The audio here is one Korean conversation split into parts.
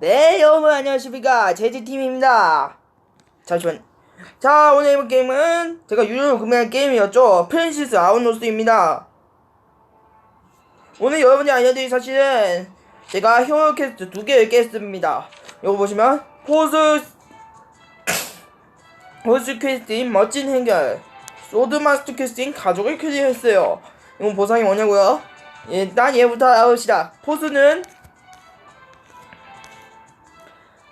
네, 여러분 안녕하십니까. 제지팀입니다. 잠시만. 자, 오늘 해볼 게임은 제가 유료로 구매한 게임이었죠. 프랜시스 아웃노스입니다. 오늘 여러분이 알려드릴 사실은 제가 히어로 캐스트 두 개를 깼습니다. 이거 보시면 포즈 포즈 퀘스트인 멋진 해결 소드 마스터 퀘스트인 가족을 클리어했어요. 이건 보상이 뭐냐고요? 일단 얘부터 알아봅시다. 포즈는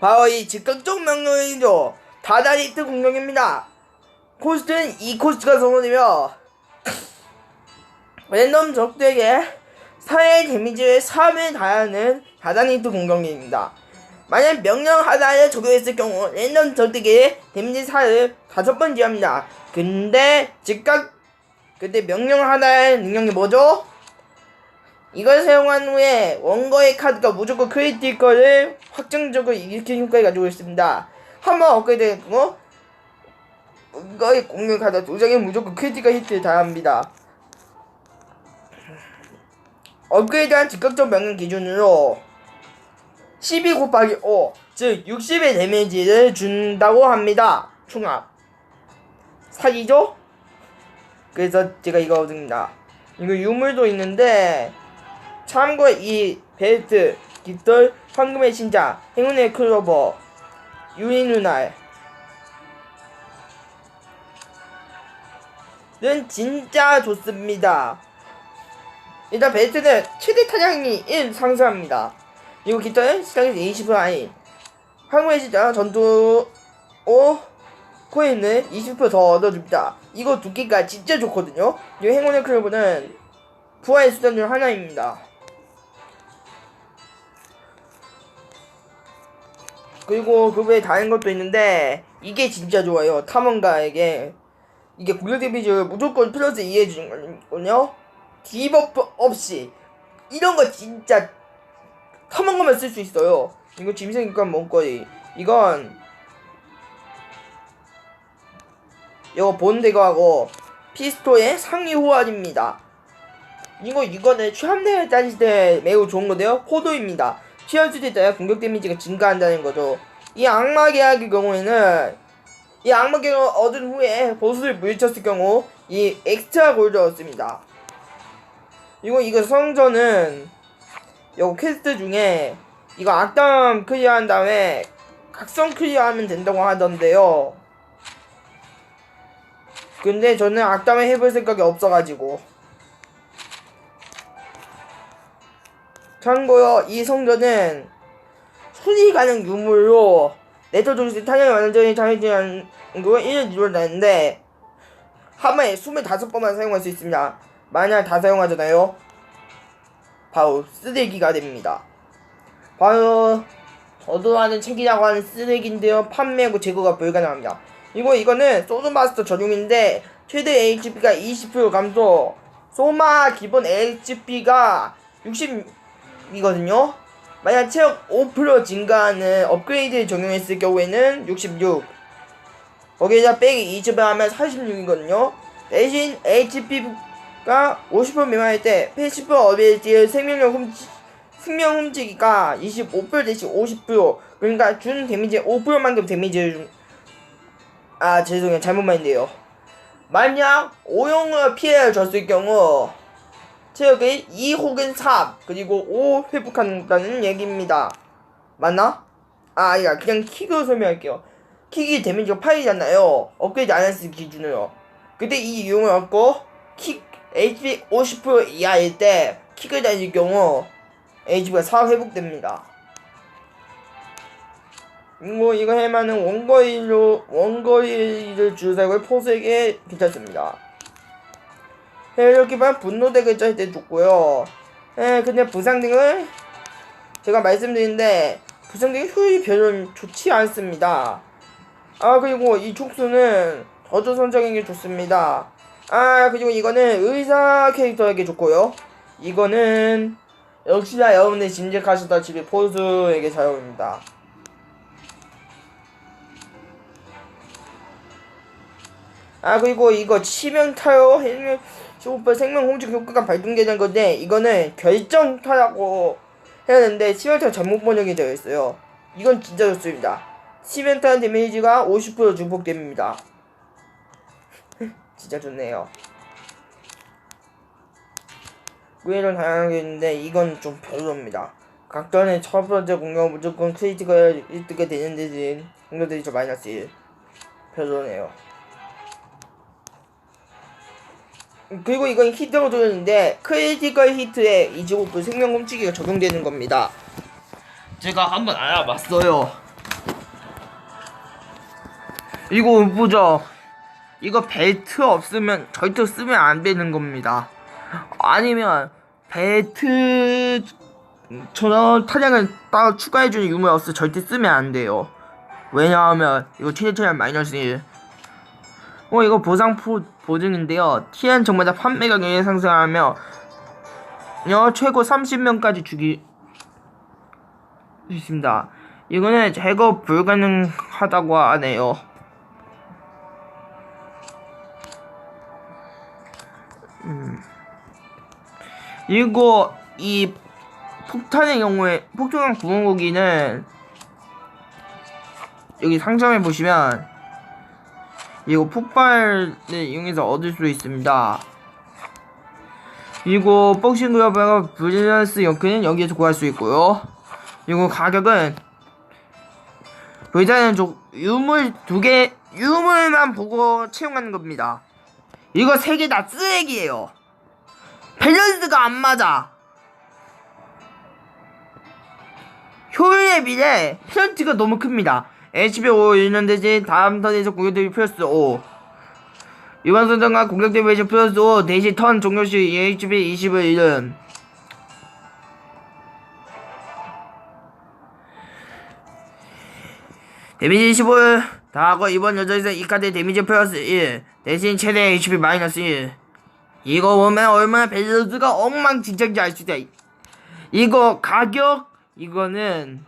바로 이 즉각적 명령이죠. 다다리트 공격입니다. 코스트는 이 코스트가 소모되며 랜덤 적들에게 사회 데미지를 3을 가하는 다다니트 공격입니다. 만약 명령 하나를 적용했을 경우 랜덤 적들에게 데미지 4를 다섯 번 지합니다. 근데 즉각 그때 명령 하나의 능력이 뭐죠? 이걸 사용한 후에 원거의 카드가 무조건 크리티컬을 확정적으로 일으키는 효과를 가지고 있습니다. 한번 업그레이드 했고 원거의 공격 카드 두 장에 무조건 크리티컬 히트를 당합니다. 업그레이드한 즉각적 명령 기준으로 12 곱하기 5, 즉 60의 데미지를 준다고 합니다. 총합. 사기죠? 그래서 제가 이거 얻습니다. 이거 유물도 있는데 참고 이 벨트, 깃털, 황금의 신자, 행운의 클로버, 유인누날 는 진짜 좋습니다. 일단 벨트는 최대 타량이 1 상승합니다. 그리고 깃털은 시간에서 20% 아인 황금의 신자 전투 5 코인을 20%더 얻어줍니다. 이거 두께가 진짜 좋거든요. 이 행운의 클로버는 부활의 수단 중 하나입니다. 그리고 그 외에 다른 것도 있는데 이게 진짜 좋아요. 탐험가에게 이게 공격 데미지를 무조건 플러스 2 해주는 거거든요. 디버프 없이 이런 거 진짜 탐험가만 쓸 수 있어요. 이거 짐승기관 먹거리 이건 이거 본대거하고 피스토의 상위 호환입니다. 이거 이거는 취함대를 따질 때 매우 좋은 건데요. 포도입니다. 취할 때 따라 공격 데미지가 증가한다는 거죠. 이 악마 계약의 경우에는 이 악마 계약을 얻은 후에 보스를 물리쳤을 경우 이 엑스트라 골드 얻습니다. 이거 이거 성전은 이거 퀘스트 중에 이거 악담 클리어한 다음에 각성 클리어하면 된다고 하던데요. 근데 저는 악담을 해볼 생각이 없어가지고 참고요 이 성전은 손이 가는 유물로 네터 조직 탄약을 완전히 장애지한 거 1을 이루어내는데 한 번에 25번만 사용할 수 있습니다. 만약 다 사용하잖아요. 바로 쓰레기가 됩니다. 바로 저도 하는 책이라고 하는 쓰레기인데요. 판매하고 제거가 불가능합니다. 이거 이거는 소드마스터 전용인데 최대 HP가 20% 감소. 소마 기본 HP가 60 이거든요. 만약 체력 5% 증가하는 업그레이드를 적용했을 경우에는 66 거기에다 빼기 20을 하면 46이거든요. 대신 HP가 50% 미만일 때 패시브 어빌리티의 생명력 훔치 생명 훔치기가 25% 대신 50% 그러니까 준 데미지 5%만큼 데미지를 준 아 죄송해요. 잘못 말인데요. 만약 오용을 피해를 줬을 경우 체력이 2 혹은 3 그리고 5 회복한다는 얘기입니다. 맞나? 아 아니다. 그냥 킥으로 설명할게요. 킥이 데미지가 8이잖아요? 업그레이드 안 했을 기준으로. 그때 이 이용을 얻고 킥 HP 50% 이하일 때 킥을 다닐 경우 HP가 4 회복됩니다. 이거 이거 해마는 원거리로 원거리를 주사고 포스에게 괜찮습니다. 이렇게만 분노대 글자 때 좋고요. 예, 근데 부상 등을 제가 말씀드리는데 부상 등의 효율이 별로 좋지 않습니다. 아 그리고 이 촉수는 저주 선정에게 좋습니다. 아 그리고 이거는 의사 캐릭터에게 좋고요. 이거는 역시나 여러분들 짐작하셨다시피 포스에게 잘 어울립니다. 아 그리고 이거 치명타요 생명 슈퍼 생명 홍중 효과가 발동되는 건데 이거는 결정타라고 해야 되는데 치명타 잘못 번역이 되어 있어요. 이건 진짜 좋습니다. 시멘트한 데미지가 50% 증폭됩니다. 진짜 좋네요. 구애는 다양하게 있는데 이건 좀 별로입니다. 각전의 첫 번째 공격 무조건 크리티컬 1등가 되는 데는 공격들이 저 마이너스 1 별로네요. 그리고 이건 히트로 조절인데 크리티컬 히트에 25% 생명 훔치기가 적용되는 겁니다. 제가 한번 알아봤어요. 이거 보죠. 이거 벨트 없으면 절대 쓰면 안 되는 겁니다. 아니면 벨트 저런 타량을 따로 추가해주는 유물 없어 절대 쓰면 안 돼요. 왜냐하면 이거 최대 차량 마이너스 1. 어 이거 보상 포, 보증인데요. TN 정마다 판매 가격이 상승하며 여 최고 30명까지 주기 수 있습니다. 이거는 제거 불가능하다고 하네요. 이거 이 폭탄의 경우에 폭탄 구멍고기는 여기 상점에 보시면 이거 폭발을 이용해서 얻을 수 있습니다. 이거 복싱 글러브와 브리런스 연크는 여기에서 구할 수 있고요. 이거 가격은 족 유물 두 개 유물만 보고 채용하는 겁니다. 이거 세 개 다 쓰레기예요. 밸런스가 안 맞아. 효율에 비해 페널티가 너무 큽니다. 5 1년 대신 다음 턴에서 공격 대비 플러스 5. 이번 선정과 공격 대비 플러스 5 대신 턴 종료 시 HP 20을 잃음. 데미지 15를 다하고 이번 여전에서 이 카드 데미지 플러스 1 대신 최대 HP 마이너스 1 이거 보면 얼마나 밸런스가 엉망진창인지 알 수 있다. 이거 가격? 이거는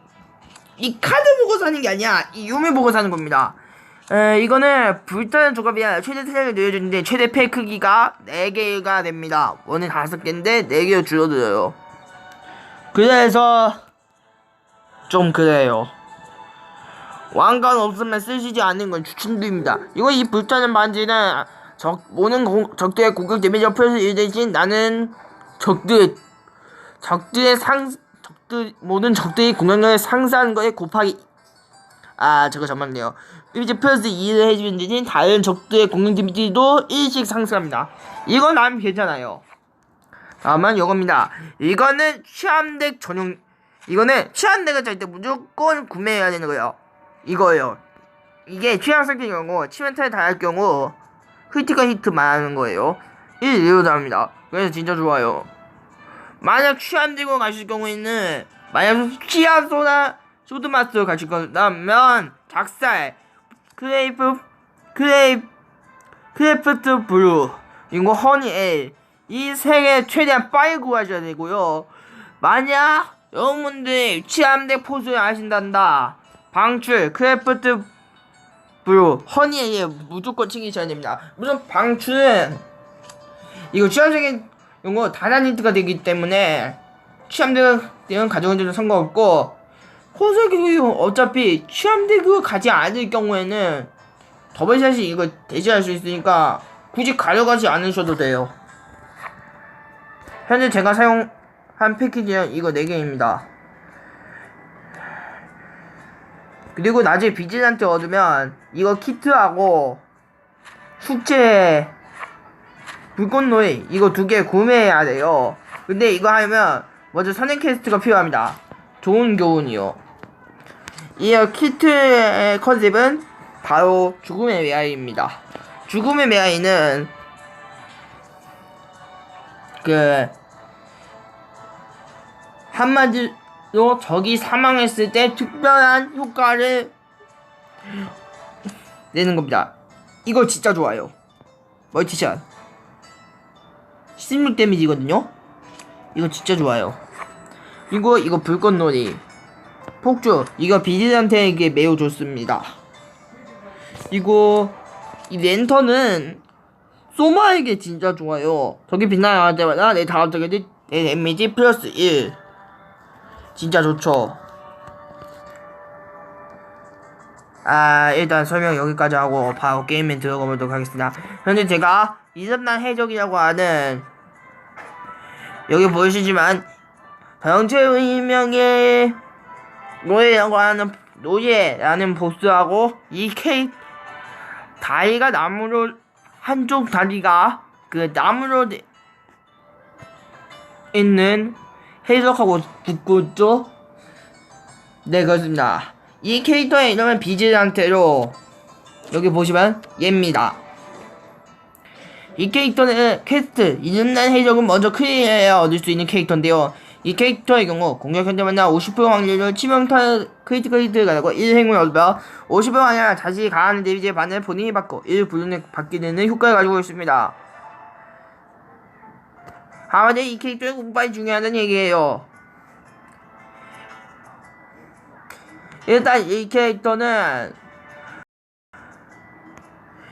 이 카드 보고 사는 게 아니야. 이 유물 보고 사는 겁니다. 에, 이거는 불타는 아니라 최대 세력을 늘려주는데 최대 팩 크기가 4개가 됩니다. 원은 5개인데 4개로 줄어들어요. 그래서 좀 그래요. 왕관 없으면 쓰시지 않는 건 추천드립니다. 이거 이 불타는 반지는 적 모든 공, 적들의 공격 데미지 플러스 1 대신 나는 적들 적들의 상 적들 모든 적들이 공격력을 상승하는 거에 곱하기 아 저거 잠만요. 데미지 플러스 2를 해주는 대신 다른 적들의 공격 데미지도 1씩 상승합니다. 이건 난 괜찮아요. 다음은 이겁니다. 이거는 취함덱 전용 이거는 취함덱을 짤때 무조건 구매해야 되는 거예요. 이거예요. 이게 취향 상태의 경우 치멘탈 다할 경우 크리티컬 히트 말하는 거예요. 1 2로 나옵니다. 그래서 진짜 좋아요. 만약 취한 들고 가실 경우에는 만약 취한 소나 소드마스터 가실 거라면 작살 크레이프 크레이 크래프트 블루 이거 허니 에이 이세 개 최대한 빨리 구하셔야 되고요. 만약 여러분들이 취함대 포수를 하신단다. 방출, 크래프트 브루, 허니에 무조건 챙기셔야 됩니다. 무슨 방출은 이거 취향적인 용어 다단 힌트가 되기 때문에 취함대는 가져온 상관없고 호석이 어차피 취함대 그거 가지 않을 경우에는 더블샷이 이거 대시할 수 있으니까 굳이 가져가지 않으셔도 돼요. 현재 제가 사용한 패키지는 이거 4개입니다. 그리고 나중에 비즈한테 얻으면 이거 키트하고 숙제 불꽃놀이 이거 두 개 구매해야 돼요. 근데 이거 하면 먼저 선행 퀘스트가 필요합니다. 좋은 교훈이요. 이 키트의 컨셉은 바로 죽음의 메아리입니다. 죽음의 메아리는 그 한마디로 적이 사망했을 때 특별한 효과를 내는 겁니다. 이거 진짜 좋아요. 멀티샷. 16 데미지거든요. 이거 진짜 좋아요. 이거 이거 불꽃놀이. 폭주. 이거 비디한테에게 매우 좋습니다. 이거 이 랜턴은 소마에게 진짜 좋아요. 저기 빛나야 때마다 내 다음 적에 내 데미지 플러스 1. 진짜 좋죠. 아 일단 설명 여기까지 하고 바로 게임에 들어가 보도록 하겠습니다 현재 제가 이름난 해적이라고 하는 여기 보이시지만 정체의 명의 노예라고 하는 노예라는 보스하고 이 케이 다리가 나무로 한쪽 다리가 그 나무로 돼- 있는 해적하고 붙고 있죠 네 그렇습니다. 이 캐릭터의 이름은 비즈 상태로 여기 보시면 얘입니다 이 캐릭터는 퀘스트 이름난 해적은 먼저 클리어해야 얻을 수 있는 캐릭터인데요. 이 캐릭터의 경우 공격 현재마다 50% 확률로 치명타 크리티컬 히트가 되고 1행을 얻으며 50% 확률 다시 강한 데미지의 반을 본인이 받고 1 불륜에 받게 되는 효과를 가지고 있습니다. 한마디 이 캐릭터의 공부가 중요하다는 얘기예요. 일단 이 캐릭터는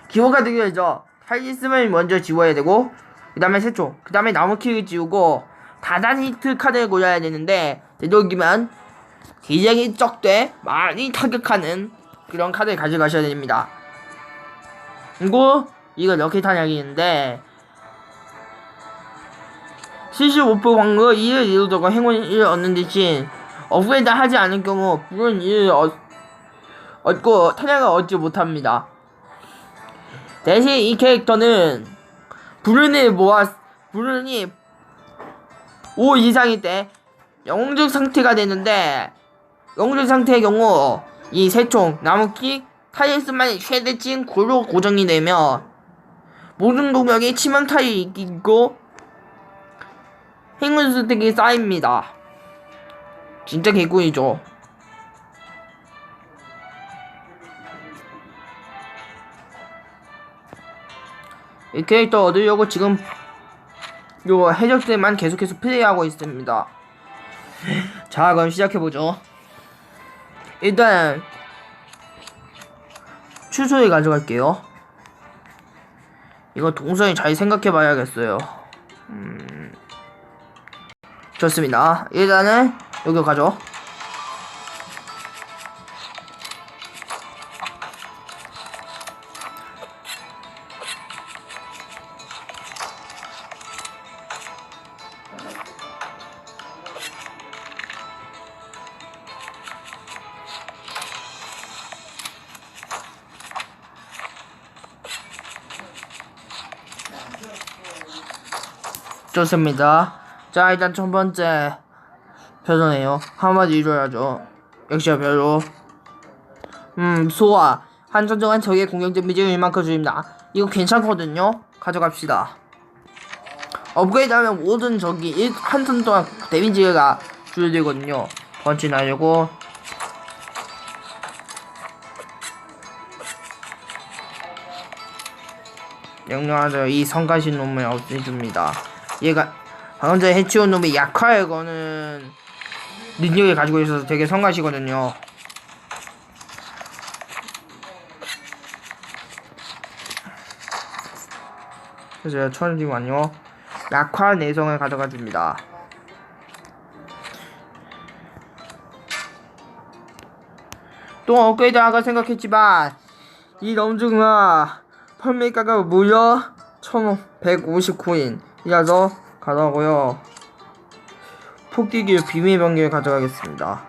기본 카드 기죠 탈리스을 먼저 지워야 되고 그 다음에 세초 그 다음에 나무키를 지우고 다단 히트 카드를 골라야 되는데 되도록이면 기장이 적되 많이 타격하는 그런 카드를 가져가셔야 됩니다 그리고 이거 럭키 탄약이있는데 75% 확률로 2를 이루다가 행운 1을 얻는 대신 업그레이드 하지 않을 경우 불은 1을 얻, 얻고 탄약을 얻지 못합니다. 대신 이 캐릭터는 불운을 모아 불운이 5 이상일 때 영웅적 상태가 되는데 영웅적 상태의 경우 이 세총 나무키 타이스만이 최대칭 고로 고정이 되며 모든 공격이 치명 타이 있고 행운 스택이 쌓입니다. 진짜 개꿀이죠. 이 캐릭터 얻으려고 지금 요 해적들만 계속해서 플레이하고 있습니다. 자, 그럼 시작해보죠. 일단 추소에 가져갈게요. 이거 동선이 잘 생각해봐야겠어요. 음... 좋습니다. 일단은 여기 가죠. 좋습니다. 자, 일단 첫 번째 표정이에요. 한마디 이뤄야죠. 역시 별로. 음, 소화. 한정정한 적의 공격 데미지를 이만큼 줍니다. 이거 괜찮거든요. 가져갑시다. 업그레이드 하면 모든 적이 한턴 동안 데미지가 줄어들거든요. 번치 나려고. 명령하자 이 성가신 놈을 없애줍니다. 얘가 방금 전에 해치운 놈이 약화에 거는 능력을 가지고 있어서 되게 성가시거든요. 그래서 천지만요 약화 내성을 가져가 줍니다. 또 업그레이드 하가 생각했지만 이 넘중아 펄메이가가 무려 1159인 이라서 가져가고요. 폭디기 비밀 병기를 가져가겠습니다.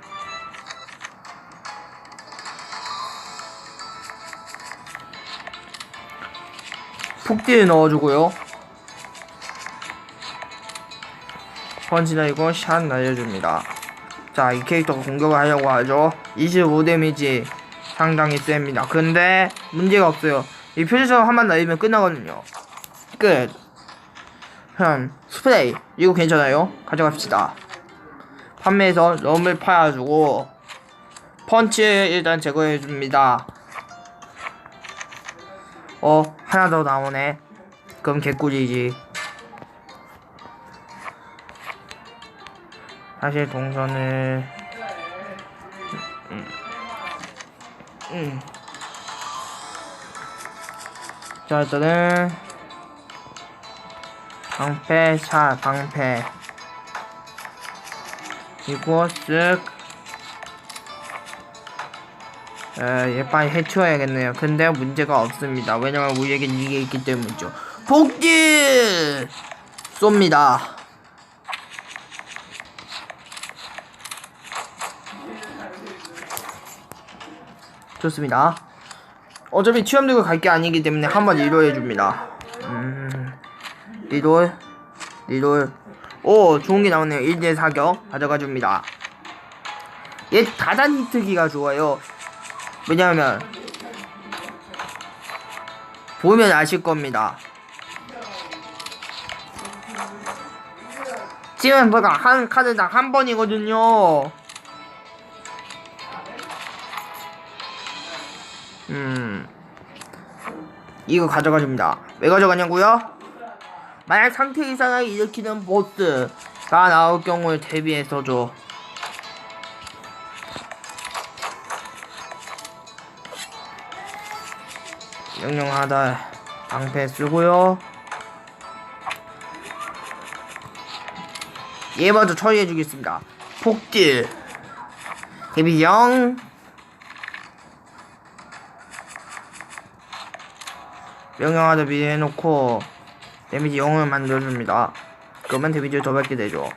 폭디를 넣어주고요. 펀치나 이거 샷 날려줍니다. 자, 이 캐릭터가 공격을 하려고 하죠. 25 데미지 상당히 셉니다. 근데 문제가 없어요. 이 표지처럼 한 번 날리면 끝나거든요. 끝. 흠, 스프레이. 이거 괜찮아요. 가져갑시다. 판매해서 럼을 팔아주고, 펀치 일단 제거해줍니다. 어, 하나 더 나오네. 그럼 개꿀이지. 사실 동선을, 음, 음. 자, 일단은, 방패, 차, 방패. 그리고 쓱. 에, 얘 빨리 해치워야겠네요. 근데 문제가 없습니다. 왜냐면 우리에겐 이게 있기 때문이죠. 복귀! 쏩니다. 좋습니다. 어차피 취업 들고 갈 게 아니기 때문에 한번 리롤 해줍니다. 음, 리롤, 리롤. 오, 좋은 게 나오네요. 1대 사격 가져가 줍니다. 얘 다단 히트기가 좋아요. 왜냐하면 보면 아실 겁니다. 지금 뭐가 한 카드당 한 번이거든요. 음, 이거 가져가 줍니다. 왜 가져가냐고요? 만약 상태 이상을 일으키는 보스가 나올 경우에 대비해서죠. 명령하다 방패 쓰고요. 얘 먼저 처리해 주겠습니다. 폭딜 데뷔형 명령하다 미리 해놓고 데미지 0을 만들어줍니다. 그러면 데미지를 더 받게 되죠.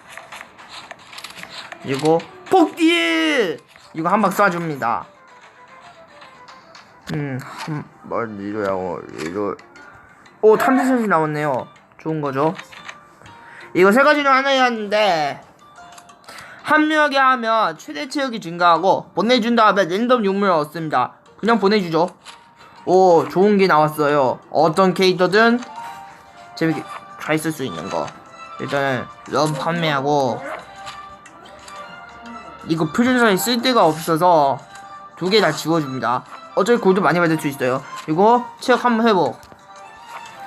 그리고 폭딜 이거 한 방 쏴줍니다. 음, 한, 뭘 리로야고 리로. 오, 탐지선이 나왔네요. 좋은 거죠. 이거 세 가지로 하나였는데 합류하게 하면 최대 체력이 증가하고 보내준 다음에 랜덤 유물을 얻습니다. 그냥 보내주죠. 오, 좋은 게 나왔어요. 어떤 캐릭터든 재밌게 잘 쓸 수 있는 거. 일단은 런 판매하고 이거 프리저에 쓸 데가 없어서 두 개 다 지워줍니다. 어차피 골드 많이 받을 수 있어요. 그리고 체력 한번 회복.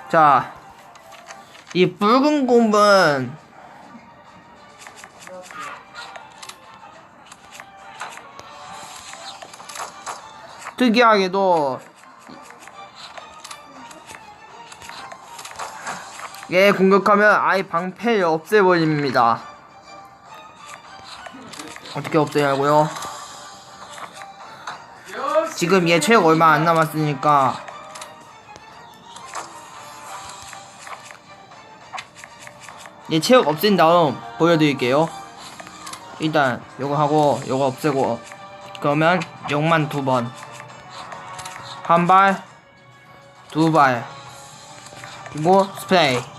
자, 이 붉은 곰은 특이하게도 얘 공격하면 아예 방패를 없애버립니다. 어떻게 없애냐고요? 지금 얘 체력 얼마 안 남았으니까. 얘 체력 없앤 다음 보여드릴게요. 일단 요거 하고 요거 없애고. 그러면 욕만 두 번. 한발 두 발. 그리고 스프레이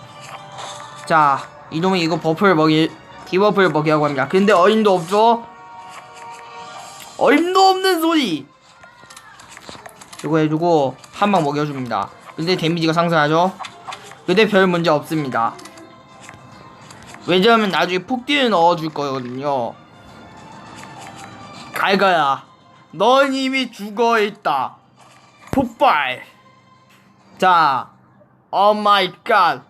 자 이놈이 이거 버프를 먹이 디버프를 먹이라고 합니다 근데 어림도 없죠 어림도 없는 소리 이거 해주고 한 방 먹여줍니다. 근데 데미지가 상승하죠? 근데 별 문제 없습니다. 왜냐하면 나중에 폭딜을 넣어줄 거거든요. 갈거야. 넌 이미 죽어있다. 폭발. 자, 오 마이 갓.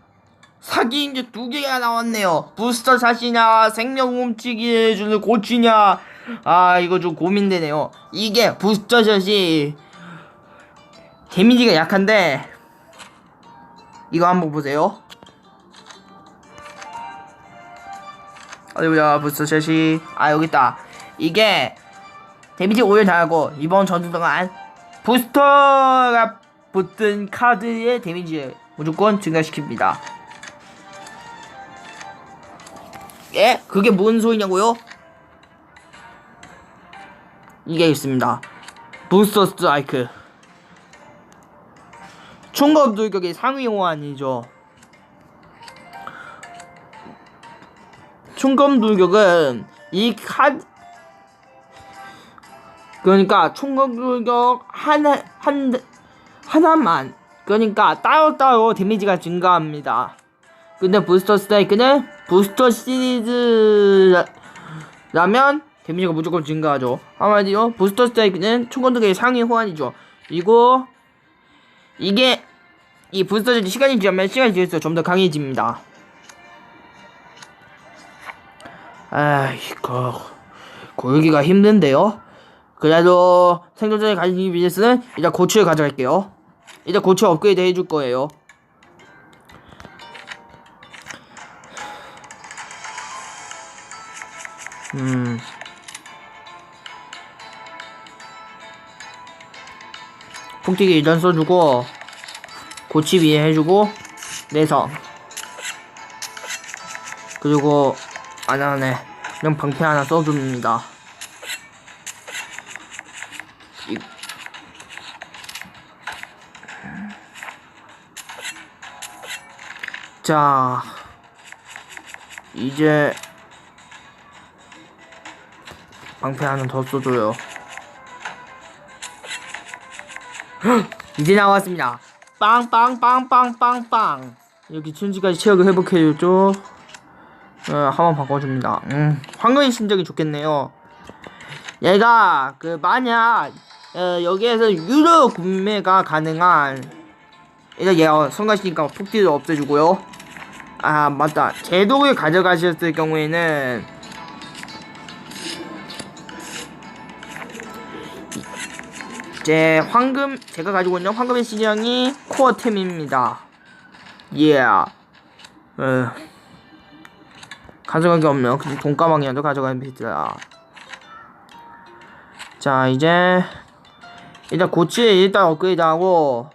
사기인 게 두 개가 나왔네요. 부스터 샷이냐, 생명 훔치기 해주는 고치냐. 아, 이거 좀 고민되네요. 이게 부스터 샷이 데미지가 약한데 이거 한번 보세요 어디 보자 부스샷이 아 여기 있다 이게 데미지 5를 당하고 이번 전투 동안 부스터가 붙은 카드의 데미지 무조건 증가시킵니다 예? 그게 뭔 소리냐고요? 이게 있습니다 부스터 스트라이크 총검 돌격의 상위 호환이죠. 총검 돌격은 이 칸, 그러니까 총검 돌격 하나, 한, 하나만. 그러니까 따로따로 데미지가 증가합니다. 근데 부스터 스트라이크는 부스터 시리즈라면 데미지가 무조건 증가하죠. 한마디로 부스터 스트라이크는 총검 돌격의 상위 호환이죠. 그리고 이게 이 부스터들이 시간이 지나면 시간이 지날수록 좀 더 강해집니다. 아, 이거 고르기가 힘든데요. 그래도 생존자를 가지기 위해서는 일단 고추를 가져갈게요. 일단 고추 업그레이드 해줄 거예요. 음. 폭튀기 일단 써주고 고치 위에 해주고 내성 그리고 안 하네. 그냥 방패 하나 써줍니다. 이- 자. 이제 방패 하나 더 써줘요 이제 나왔습니다. 빵빵빵빵빵빵. 여기 춘지까지 체력을 회복해줬죠. 어, 한번 바꿔줍니다. 음, 황금의 심정이 좋겠네요. 얘가 그 만약 어, 여기에서 유료 구매가 가능한 일단 얘가 성가시니까 폭딜을 없애주고요. 아 맞다. 제독을 가져가셨을 경우에는 제 황금 제가 가지고 있는 황금의 시장이 코어템입니다. 예. 어. 가져갈 게 없네요. 근데 돈가방이라도 가져가야겠다. 자 이제 일단 고치 일단 업그레이드하고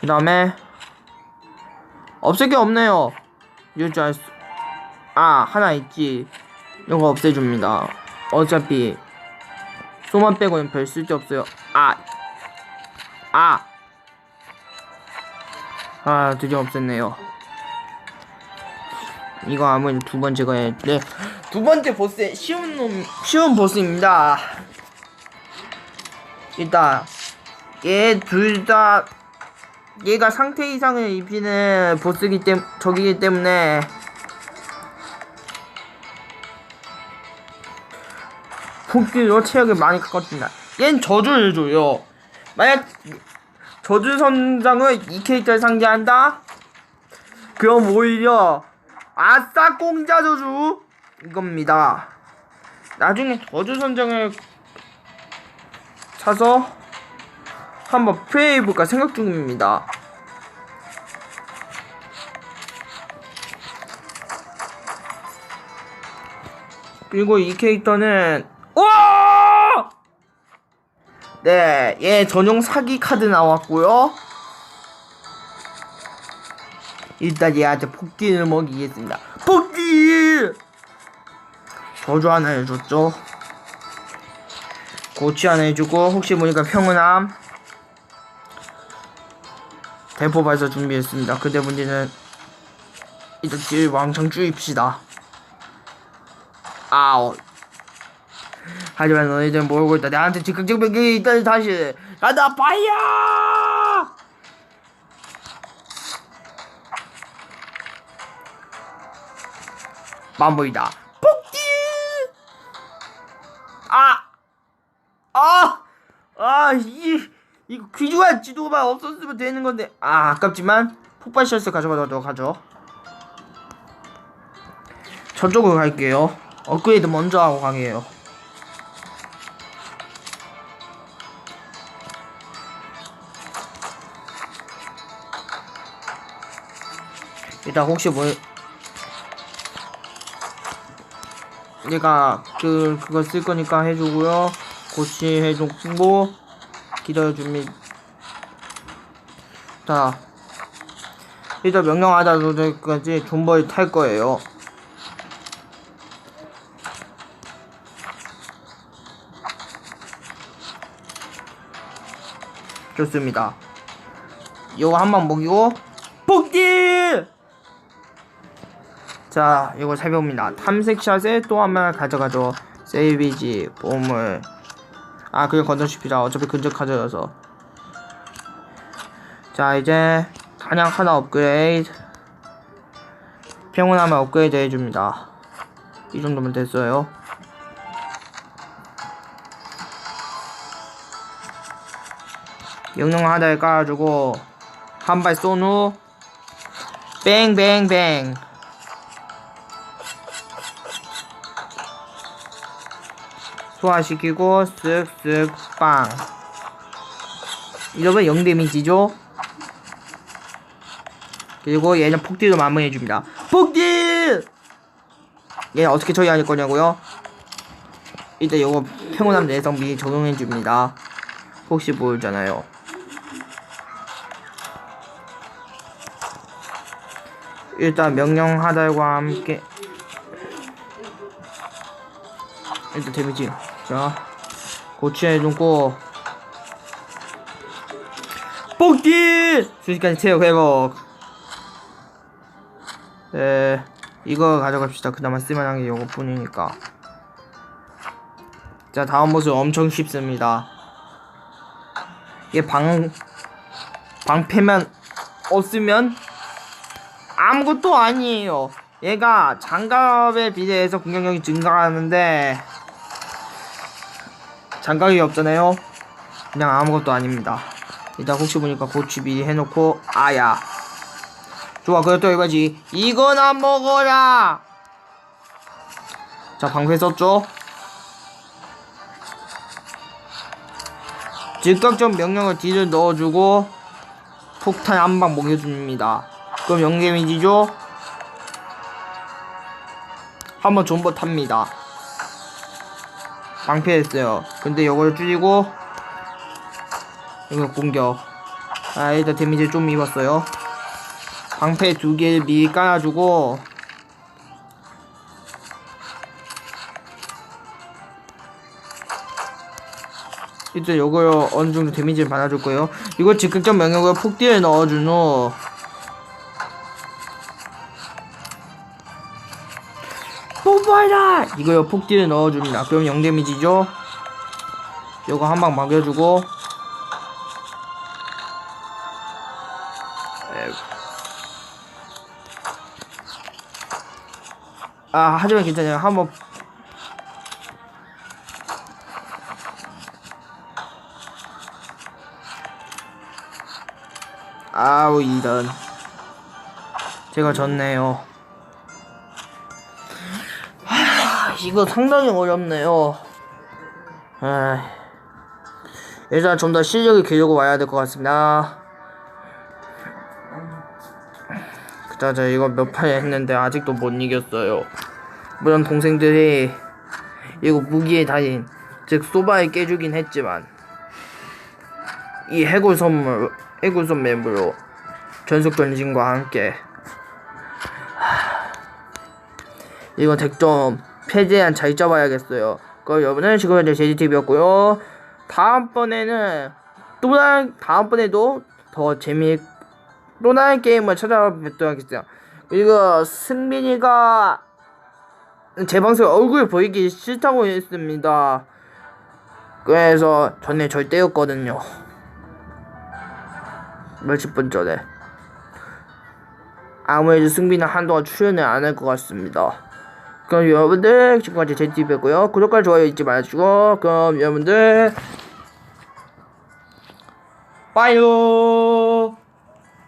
그 다음에 없앨 게 없네요. 이럴 줄 알 수. 아 하나 있지. 이거 없애줍니다. 어차피 소만 빼고는 별 쓸데 없어요. 아, 아, 아 드디어 없앴네요. 이거 아무리 두 번째가 해. 네, 두 번째 보스 쉬운 놈 쉬운 보스입니다. 일단 얘 둘 다 얘가 상태 이상을 입히는 보스기 때 적이기 때문에 복귀로 체력을 많이 깎아줍니다. 얜 저주를 줘요. 만약 저주 선장을 이 캐릭터에 상대한다? 그럼 오히려 아싸 공짜 저주 이겁니다. 나중에 저주 선장을 사서 한번 플레이해볼까 생각 중입니다. 그리고 이 캐릭터는 와! 네, 얘 전용 사기 카드 나왔고요. 일단 얘한테 폭딜을 먹이겠습니다. 폭딜! 저주 하나 해줬죠. 고치 하나 해주고 혹시 모르니까 평온함 대포 발사 준비했습니다. 그대 문제는 일단 딜 왕창 줄입시다. 아우 하지만 너희들은 모르고 있다. 나한테 즉각적 병력이 있다니 다시 가다 파이어! 만보이다. 폭딜! 아! 아! 아, 이, 이거 귀중한 지도가 없었으면 되는 건데. 아, 아깝지만 폭발 셔츠 가져가도록 하죠. 저쪽으로 갈게요. 업그레이드 먼저 하고 가게요. 일단 혹시 뭐 내가 그 그거 쓸 거니까 해주고요. 고치 해주고 기다려줍니다. 자 일단 명령하다 도까지 존버를 탈 거예요. 좋습니다. 이거 한방 먹이고 복딜! 자, 이거 살펴봅니다. 탐색샷에 또 한 번 가져가죠. 세이비지, 보물. 아, 그냥 건너십시다. 어차피 근접 카드여서. 자, 이제 사냥 하나 업그레이드. 평온하면 업그레이드 해줍니다. 이 정도면 됐어요. 영영 하나에 깔아주고 한 발 쏜 후 뱅뱅뱅 소화시키고 쓱쓱 빵. 이러면 0 데미지죠? 그리고 얘는 폭딜로 마무리해줍니다. 폭딜! 얘 어떻게 처리할 거냐고요? 일단 이거 평온함 내성 미리 적용해줍니다. 혹시 모르잖아요. 일단 명령 하달과 함께. 일단 데미지 자 고치해 놓고 뽑기 순식간에 체력 회복. 에 이거 가져갑시다. 그나마 쓸만한 게 이거 뿐이니까. 자 다음 모습 엄청 쉽습니다. 이게 방 방패만 없으면 아무것도 아니에요. 얘가 장갑에 비례해서 공격력이 증가하는데 장갑이 없잖아요. 그냥 아무것도 아닙니다. 일단 혹시 보니까 고치 미리 해놓고 아야. 좋아 그래도 이거지. 이거나 먹어라! 자 방패 썼죠? 즉각적 명령을 딜을 넣어주고 폭탄 한 방 먹여줍니다. 그럼 0데미지죠? 한번 존버 탑니다 방패했어요. 근데 이걸 줄이고 이거 공격. 아 일단 데미지 좀 입었어요. 방패 두 개를 미리 깔아주고 일단 요거 어느 정도 데미지를 받아줄 거예요. 이거 즉각적 명령으로 폭딜을 넣어준 후 뽑아라! 이거요 폭딜을 넣어줍니다. 그럼 0 데미지죠? 요거 한 방 막여주고. 아 하지만 괜찮아요. 한번 아우 이런 제가 졌네요 이거 상당히 어렵네요. 아, 일단 좀 더 실력이 길고 와야 될 것 같습니다. 그자자 이거 몇 판 했는데 아직도 못 이겼어요. 물론 동생들이 이거 무기의 달인 즉 소바에 깨주긴 했지만 이 해골 선물 해골 선맵으로 전속 전진과 함께. 하, 이거 덱좀 최대한 잘 잡아야겠어요. 그럼 여러분은 지금까지 제지TV였고요. 다음번에는 또 다른 다음번에도 더 재미 또 다른 게임을 찾아뵙도록 하겠습니다. 그리고 승민이가 제 방송 얼굴 보이기 싫다고 했습니다. 그래서 전에 절 때였거든요. 몇십 분 전에. 아무래도 승빈은 한동안 출연을 안 할 것 같습니다. 그럼 여러분들 지금까지 제티비였고요. 구독과 좋아요 잊지 말아주고 그럼 여러분들 빠이요